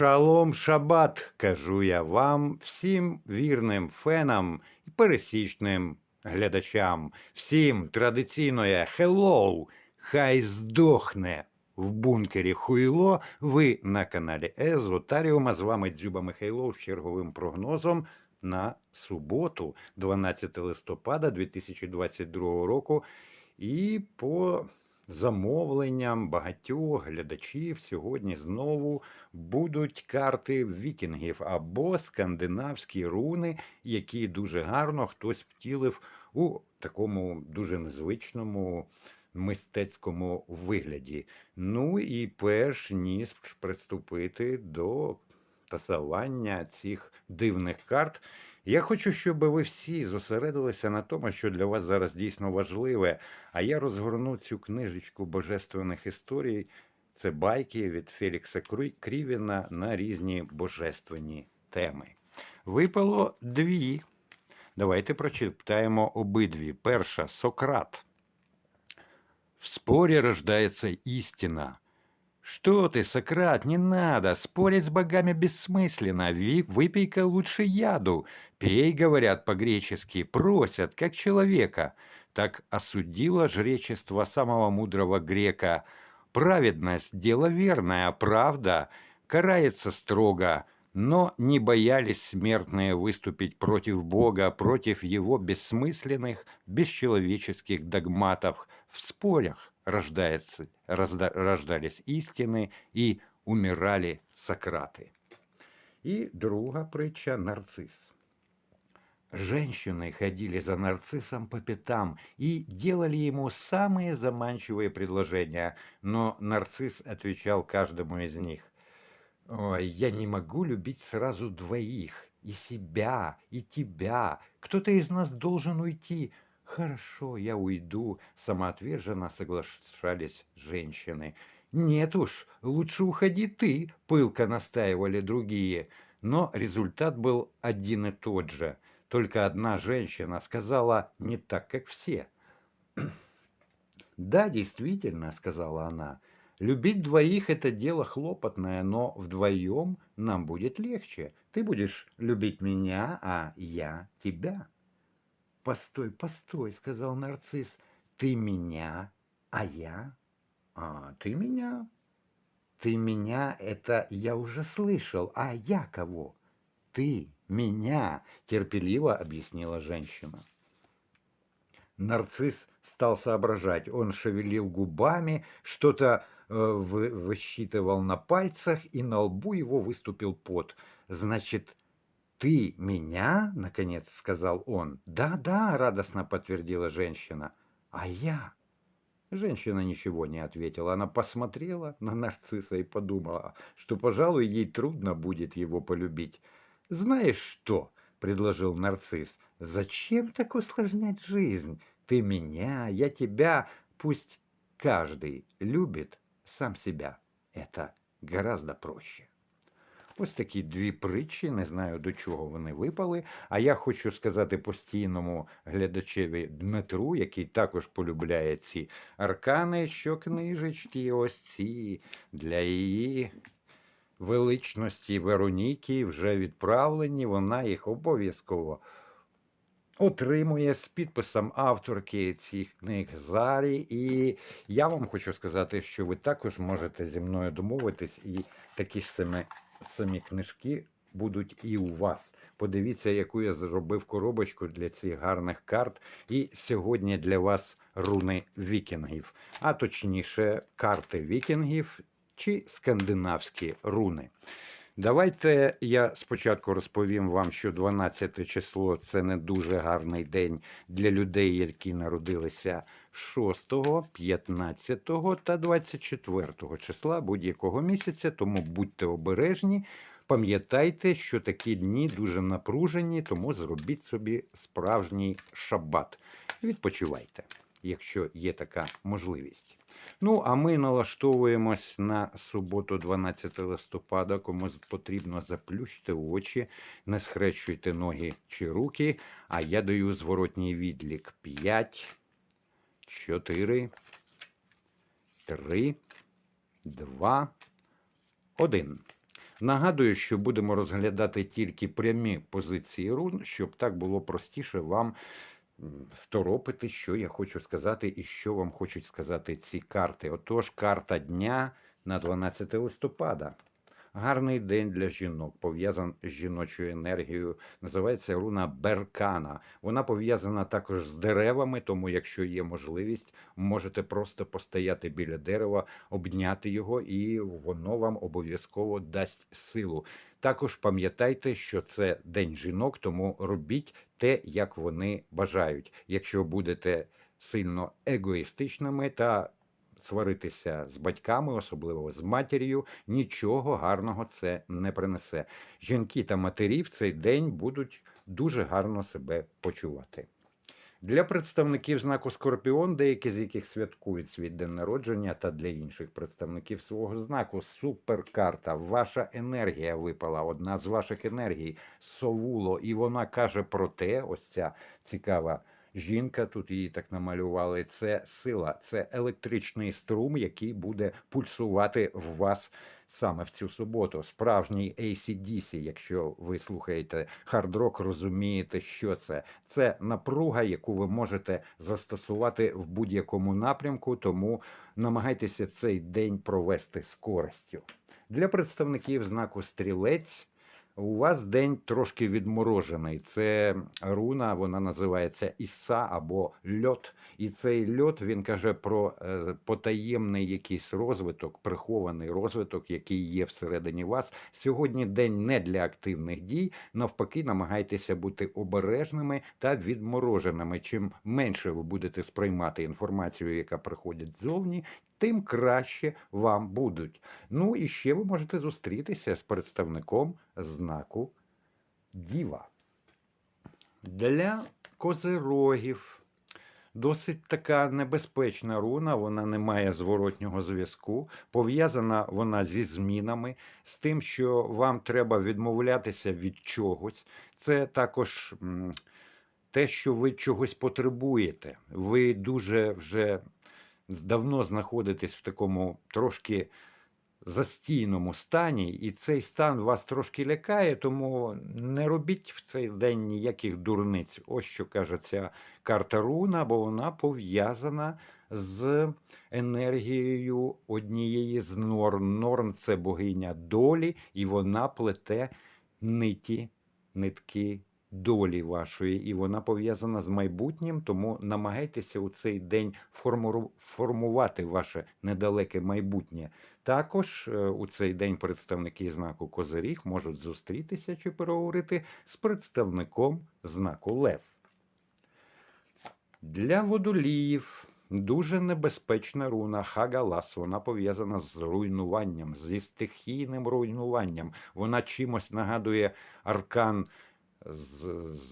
Шалом шабат, кажу я вам, всім вірним фенам і пересічним глядачам, всім традиційноє хеллоу, хай здохне в бункері хуйло. Ви на каналі Езотаріума. З вами Дзюба Михайлов з черговим прогнозом на суботу, 12 листопада 2022 року. І по замовленням багатьох глядачів сьогодні знову будуть карти вікінгів або скандинавські руни, які дуже гарно хтось втілив у такому дуже незвичному мистецькому вигляді. Ну і перш ніж приступити до тасування цих дивних карт. Я хочу, щоб ви всі зосередилися на тому, що для вас зараз дійсно важливе. А я розгорну цю книжечку божественних історій. Це байки від Фелікса Крівіна на різні божественні теми. Випало дві. Давайте прочитаємо обидві. Перша Сократ. В споре рождается истина. Что ты, Сократ, не надо, спорить с богами бессмысленно, выпей-ка лучше яду. Пей, говорят по-гречески, просят, как человека. Так осудило жречество самого мудрого грека. Праведность – дело верное, правда карается строго. Но не боялись смертные выступить против Бога, против его бессмысленных, бесчеловеческих догматов. В спорях рождается, разда- рождались истины и умирали Сократы. И друга притча «Нарцисс». Женщины ходили за нарциссом по пятам и делали ему самые заманчивые предложения, но нарцисс отвечал каждому из них. «Ой, я не могу любить сразу двоих, и себя, и тебя. Кто-то из нас должен уйти. Хорошо, я уйду, самоотверженно соглашались женщины. Нет уж, лучше уходи ты, пылко настаивали другие. Но результат был один и тот же. Только одна женщина сказала не так, как все. «Да, действительно», — сказала она, — «любить двоих — это дело хлопотное, но вдвоем нам будет легче. Ты будешь любить меня, а я тебя». «Постой, постой», — сказал нарцисс, — «ты меня, а я?» «А ты меня?» «Ты меня, это я уже слышал, а я кого?» «Ты меня», — терпеливо объяснила женщина. Нарцисс стал соображать. Он шевелил губами, что-то э, вы- высчитывал на пальцах, и на лбу его выступил пот. «Значит, ты меня?» — наконец сказал он. «Да-да», — радостно подтвердила женщина. «А я?» Женщина ничего не ответила. Она посмотрела на нарцисса и подумала, что, пожалуй, ей трудно будет его полюбить. «Знаешь что?» — предложил нарцисс. «Зачем так усложнять жизнь? Ты меня, я тебя. Пусть каждый любит сам себя. Это гораздо проще». Ось такі дві притчі, не знаю до чого вони випали. А я хочу сказати постійному глядачеві Дмитру, який також полюбляє ці аркани, що книжечки ось ці для її величності Вероніки вже відправлені. Вона їх обов'язково отримує з підписом авторки цих книг Зарі. І я вам хочу сказати, що ви також можете зі мною домовитись, і такі ж самі, самі книжки будуть і у вас. Подивіться, яку я зробив коробочку для цих гарних карт. І сьогодні для вас руни вікінгів, а точніше, карти вікінгів чи скандинавські руни. Давайте я спочатку розповім вам, що 12 число це не дуже гарний день для людей, які народилися 6, 15 та 24 числа будь-якого місяця, тому будьте обережні. Пам'ятайте, що такі дні дуже напружені, тому зробіть собі справжній шабат. Відпочивайте, якщо є така можливість. Ну, а ми налаштовуємось на суботу, 12 листопада. Кому потрібно, заплющте очі, не схрещуйте ноги чи руки. А я даю зворотній відлік: 5, 4, 3, 2, 1. Нагадую, що будемо розглядати тільки прямі позиції рун, щоб так було простіше вам второпити, що я хочу сказати, і що вам хочуть сказати ці карти. Отож, карта дня на 12 листопада. Гарний день для жінок, пов'язаний з жіночою енергією. Називається руна Беркана. Вона пов'язана також з деревами, тому, якщо є можливість, можете просто постояти біля дерева, обняти його, і воно вам обов'язково дасть силу. Також пам'ятайте, що це день жінок, тому робіть те, як вони бажають. Якщо будете сильно егоїстичними та сваритися з батьками, особливо з матір'ю, нічого гарного це не принесе. Жінки та матері в цей день будуть дуже гарно себе почувати. Для представників знаку Скорпіон, деякі з яких святкують свій день народження, та для інших представників свого знаку суперкарта. Ваша енергія випала, одна з ваших енергій совуло, і вона каже про те, ось ця цікава жінка, тут її так намалювали. Це сила, це електричний струм, який буде пульсувати в вас саме в цю суботу. Справжній ACDC, якщо ви слухаєте хард-рок, розумієте, що це. Це напруга, яку ви можете застосувати в будь-якому напрямку, тому намагайтеся цей день провести з користю. Для представників знаку стрілець. У вас день трошки відморожений. Це руна, вона називається Іса або льот. І цей льот він каже про е, потаємний якийсь розвиток, прихований розвиток, який є всередині вас. Сьогодні день не для активних дій. Навпаки, намагайтеся бути обережними та відмороженими. Чим менше ви будете сприймати інформацію, яка приходить ззовні, тим краще вам будуть. Ну і ще ви можете зустрітися з представником знаку Діва. Для козирогів досить така небезпечна руна, вона не має зворотнього зв'язку. Пов'язана вона зі змінами, з тим, що вам треба відмовлятися від чогось. Це також те, що ви чогось потребуєте. Ви дуже вже давно знаходитесь в такому трошки застійному стані, і цей стан вас трошки лякає, тому не робіть в цей день ніяких дурниць. Ось що каже ця карта руна, бо вона пов'язана з енергією однієї з норн. Норн це богиня долі, і вона плете ниті, нитки долі вашої, і вона пов'язана з майбутнім, тому намагайтеся у цей день формувати ваше недалеке майбутнє. Також е, у цей день представники знаку Козиріг можуть зустрітися чи переговорити з представником знаку Лев. Для водоліїв дуже небезпечна руна Хагалас. Вона пов'язана з руйнуванням, зі стихійним руйнуванням. Вона чимось нагадує аркан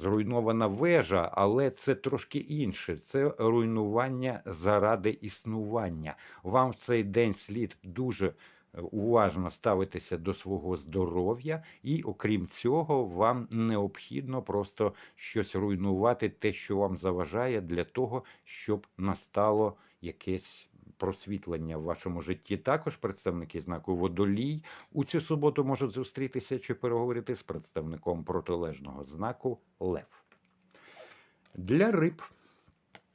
зруйнована вежа, але це трошки інше. Це руйнування заради існування. Вам в цей день слід дуже е, уважно ставитися до свого здоров'я, і окрім цього, вам необхідно просто щось руйнувати, те, що вам заважає, для того, щоб настало якесь просвітлення в вашому житті. Також представники знаку водолій у цю суботу можуть зустрітися чи переговорити з представником протилежного знаку Лев. Для риб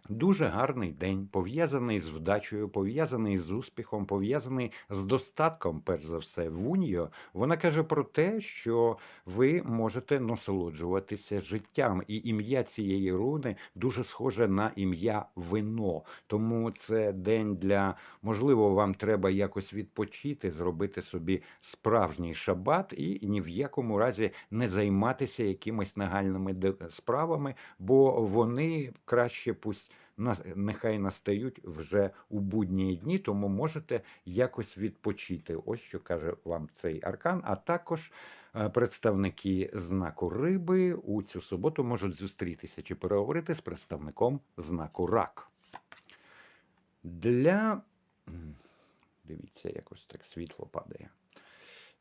дуже гарний день, пов'язаний з вдачею, пов'язаний з успіхом, пов'язаний з достатком, перш за все, в Уніо. Вона каже про те, що ви можете насолоджуватися життям, і ім'я цієї руни дуже схоже на ім'я вино. Тому це день для можливо, вам треба якось відпочити, зробити собі справжній шабат і ні в якому разі не займатися якимись нагальними справами, бо вони краще пусть нехай настають вже у будні дні, тому можете якось відпочити. Ось що каже вам цей аркан. А також е, представники знаку риби у цю суботу можуть зустрітися чи переговорити з представником знаку рак. Для дивіться, якось так світло падає.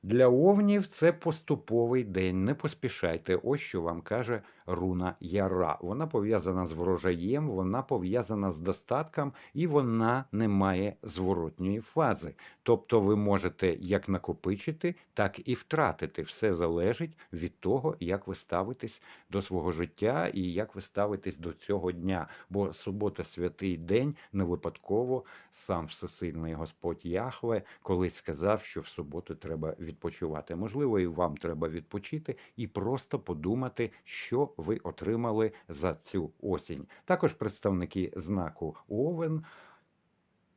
Для овнів це поступовий день. Не поспішайте. Ось що вам каже руна яра. Вона пов'язана з врожаєм, вона пов'язана з достатком і вона не має зворотньої фази. Тобто ви можете як накопичити, так і втратити. Все залежить від того, як ви ставитесь до свого життя і як ви ставитесь до цього дня. Бо субота святий день не випадково сам всесильний Господь Яхве колись сказав, що в суботу треба відпочивати. Можливо, і вам треба відпочити і просто подумати, що ви отримали за цю осінь. Також представники знаку Овен.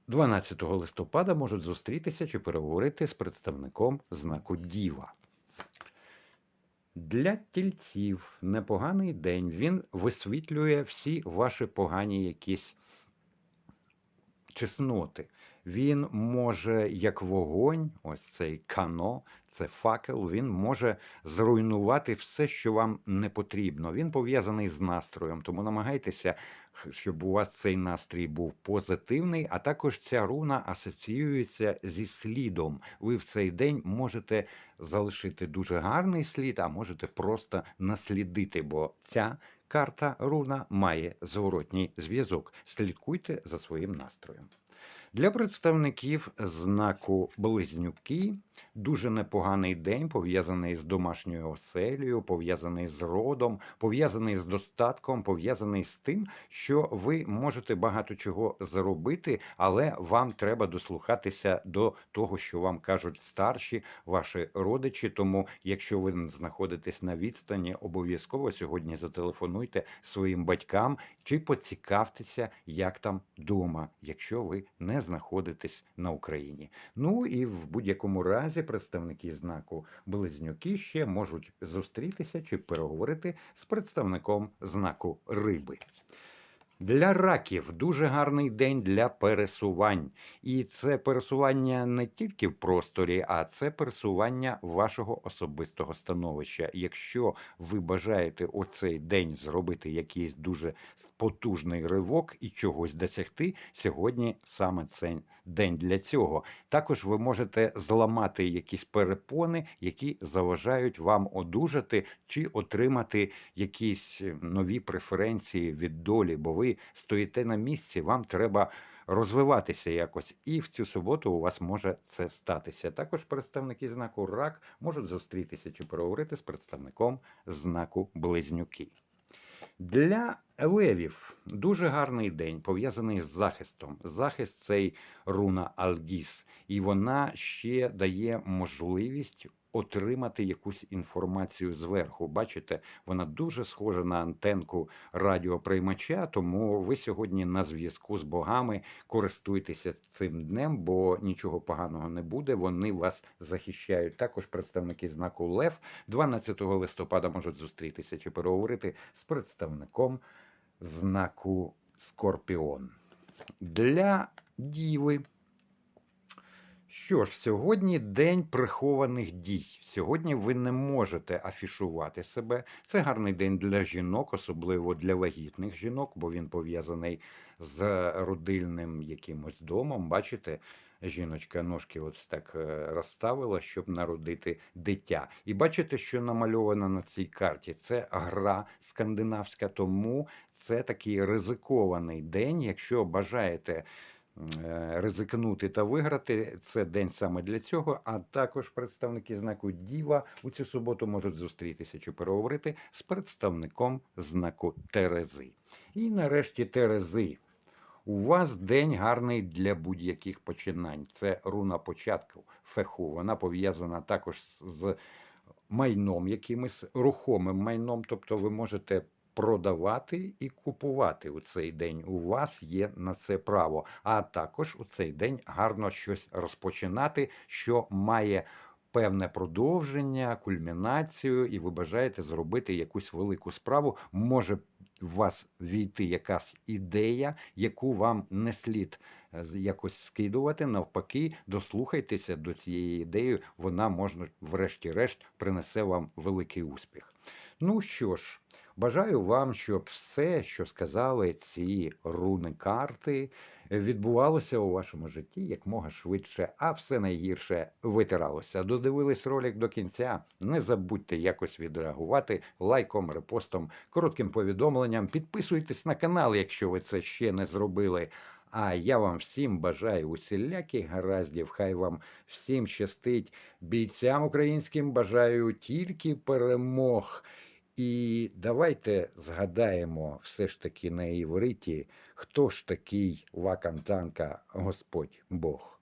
12 листопада можуть зустрітися чи переговорити з представником знаку Діва. Для тільців непоганий день. Він висвітлює всі ваші погані якісь чесноти. Він може, як вогонь, ось цей кано, це факел, він може зруйнувати все, що вам не потрібно. Він пов'язаний з настроєм, тому намагайтеся, щоб у вас цей настрій був позитивний, а також ця руна асоціюється зі слідом. Ви в цей день можете залишити дуже гарний слід, а можете просто наслідити, бо ця карта руна має зворотній зв'язок. Слідкуйте за своїм настроєм. Для представників знаку Близнюки дуже непоганий день, пов'язаний з домашньою оселею, пов'язаний з родом, пов'язаний з достатком, пов'язаний з тим, що ви можете багато чого зробити, але вам треба дослухатися до того, що вам кажуть старші ваші родичі. Тому, якщо ви знаходитесь на відстані, обов'язково сьогодні зателефонуйте своїм батькам чи поцікавтеся, як там дома, якщо ви не знаходитесь на Україні. Ну і в будь-якому разі представники знаку Близнюки ще можуть зустрітися чи переговорити з представником знаку Риби. Для раків дуже гарний день для пересувань. І це пересування не тільки в просторі, а це пересування вашого особистого становища. Якщо ви бажаєте у цей день зробити якийсь дуже потужний ривок і чогось досягти, сьогодні саме цей день для цього. Також ви можете зламати якісь перепони, які заважають вам одужати чи отримати якісь нові преференції від долі, бо ви стоїте на місці, вам треба розвиватися якось. І в цю суботу у вас може це статися. Також представники знаку рак можуть зустрітися чи переговорити з представником знаку близнюки. Для левів дуже гарний день, пов'язаний з захистом. Захист цей руна Алгіс, і вона ще дає можливість отримати якусь інформацію зверху. Бачите, вона дуже схожа на антенку радіоприймача, тому ви сьогодні на зв'язку з богами користуйтеся цим днем, бо нічого поганого не буде. Вони вас захищають. Також представники знаку Лев 12 листопада можуть зустрітися чи переговорити з представником знаку Скорпіон. Для діви. Що ж, сьогодні день прихованих дій. Сьогодні ви не можете афішувати себе. Це гарний день для жінок, особливо для вагітних жінок, бо він пов'язаний з родильним якимось домом. Бачите, жіночка ножки ось так е, розставила, щоб народити дитя. І бачите, що намальовано на цій карті. Це гра скандинавська, тому це такий ризикований день. Якщо бажаєте ризикнути та виграти. Це день саме для цього. А також представники знаку Діва у цю суботу можуть зустрітися чи переговорити з представником знаку Терези. І нарешті Терези. У вас день гарний для будь-яких починань. Це руна початку феху. Вона пов'язана також з майном, якимось рухомим майном. Тобто ви можете продавати і купувати у цей день. У вас є на це право. А також у цей день гарно щось розпочинати, що має. Певне продовження, кульмінацію, і ви бажаєте зробити якусь велику справу. Може в вас війти якась ідея, яку вам не слід е, якось скидувати. Навпаки, дослухайтеся до цієї ідеї. Вона можна, врешті-решт, принесе вам великий успіх. Ну що ж, бажаю вам, щоб все, що сказали ці руни карти, відбувалося у вашому житті якмога швидше, а все найгірше витиралося. Додивились ролик до кінця. Не забудьте якось відреагувати лайком, репостом, коротким повідомленням. Підписуйтесь на канал, якщо ви це ще не зробили. А я вам всім бажаю усіляких гараздів. Хай вам всім щастить. Бійцям українським бажаю тільки перемог. І давайте згадаємо все ж таки на івриті, хто ж такий Вакантанка Господь Бог.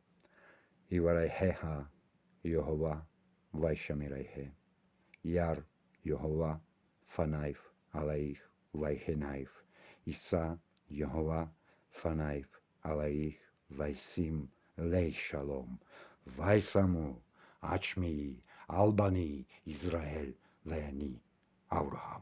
Іварайгега Йогова Вайшамірайге. Яр Йогова Фанайф Алаїх Вайгенайф. Іса Йогова Фанайф Алаїх Вайсім Лей Шалом. Вайсаму Ачмії Албані Ізраїль Вені Abraham.